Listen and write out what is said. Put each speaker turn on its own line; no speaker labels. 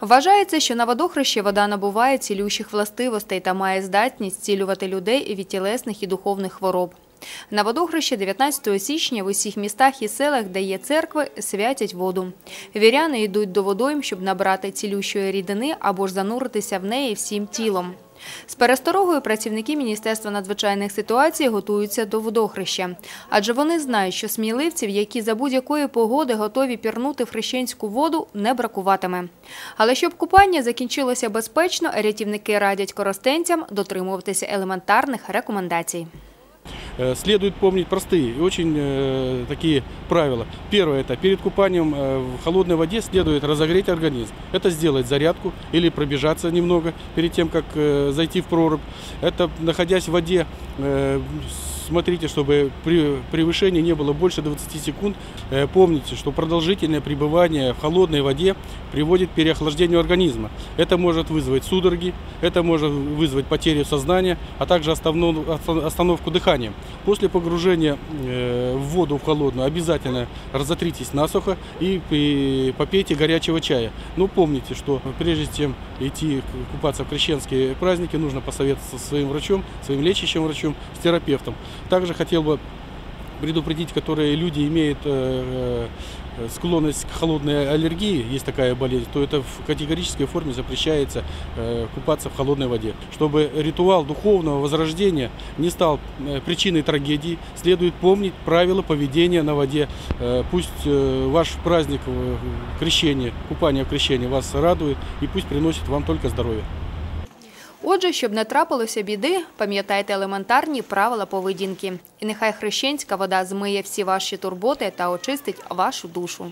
Вважається, що на водохрещі вода набуває цілющих властивостей та має здатність цілювати людей від тілесних і духовних хвороб. На водохрещі 19 січня в усіх містах і селах, де є церкви, святять воду. Віряни йдуть до водойм, щоб набрати цілющої рідини або ж зануритися в неї всім тілом. З пересторогою працівники Міністерства надзвичайних ситуацій готуються до водохреща. Адже вони знають, що сміливців, які за будь-якої погоди готові пірнути в хрещенську воду, не бракуватиме. Але щоб купання закінчилося безпечно, рятівники радять коростенцям дотримуватися елементарних рекомендацій.
Э, Следует помнить простые и очень э, такие правила. Первое это перед купанием э, в холодной воде следует разогреть организм. Это сделать зарядку или пробежаться немного перед тем, как зайти в прорубь. Это находясь в воде, смотрите, чтобы при превышении не было больше 20 секунд. Э, Помните, что продолжительное пребывание в холодной воде приводит к переохлаждению организма. Это может вызвать судороги, это может вызвать потерю сознания, а также останов- оста- остановку дыхания. После погружения э, в воду в холодную обязательно разотритесь насухо и попейте горячего чая. Но помните, что прежде чем идти купаться в крещенские праздники, нужно посоветоваться со своим врачом, своим лечащим врачом, с терапевтом. Также хотел бы предупредить, которые люди имеют э, э, склонность к холодной аллергии, есть такая болезнь, то это в категорической форме запрещается э, купаться в холодной воде. Чтобы ритуал духовного возрождения не стал причиной трагедии, следует помнить правила поведения на воде. Пусть ваш праздник крещения, купание в крещении вас радует и пусть приносит вам только здоровье.
Отже, щоб не трапилося біди, пам'ятайте елементарні правила поведінки. І нехай хрещенська вода змиє всі ваші турботи та очистить вашу душу.